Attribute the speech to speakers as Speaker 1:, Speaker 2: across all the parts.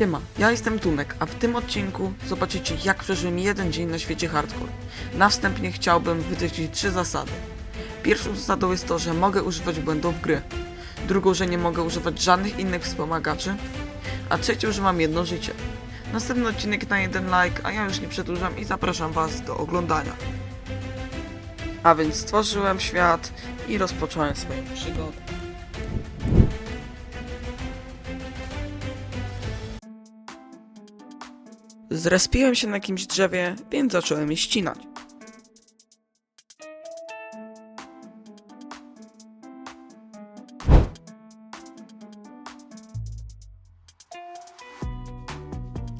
Speaker 1: Siema, ja jestem Tunek, a w tym odcinku zobaczycie jak przeżyłem jeden dzień na świecie hardcore. Na wstępie chciałbym wytyczyć trzy zasady. Pierwszą zasadą jest to, że mogę używać błędów gry. Drugą, że nie mogę używać żadnych innych wspomagaczy. A trzecią, że mam jedno życie. Następny odcinek na jeden like, a ja już nie przedłużam i zapraszam was do oglądania. A więc stworzyłem świat i rozpocząłem swoją przygodę. Zrespiłem się na jakimś drzewie, więc zacząłem je ścinać.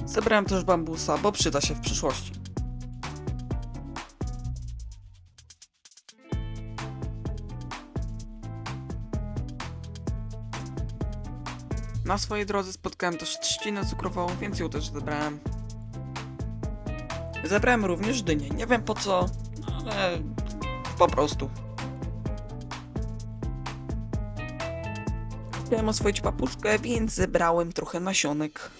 Speaker 1: Zebrałem też bambusa, bo przyda się w przyszłości. Na swojej drodze spotkałem też trzcinę cukrową, więc ją też zebrałem. Zebrałem również dynię. Nie wiem po co, ale po prostu. Chciałem oswoić papuszkę, więc zebrałem trochę nasionek.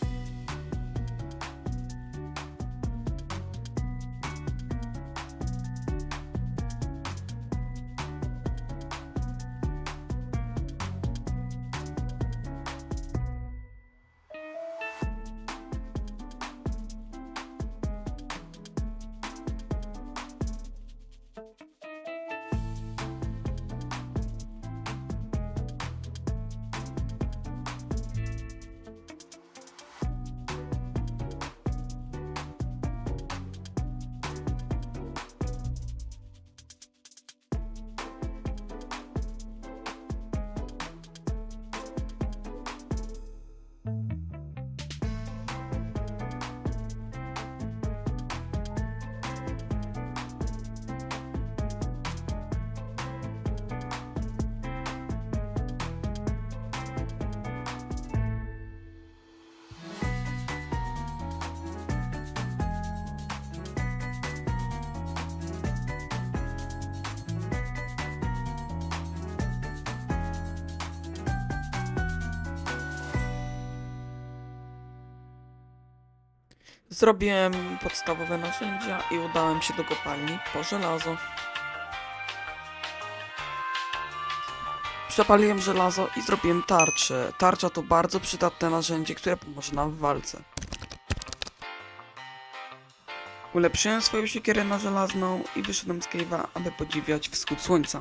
Speaker 1: Zrobiłem podstawowe narzędzia i udałem się do kopalni po żelazo. Przepaliłem żelazo i zrobiłem tarczę. Tarcza to bardzo przydatne narzędzie, które pomoże nam w walce. Ulepszyłem swoją siekierę na żelazną i wyszedłem z cave'a, aby podziwiać wschód słońca.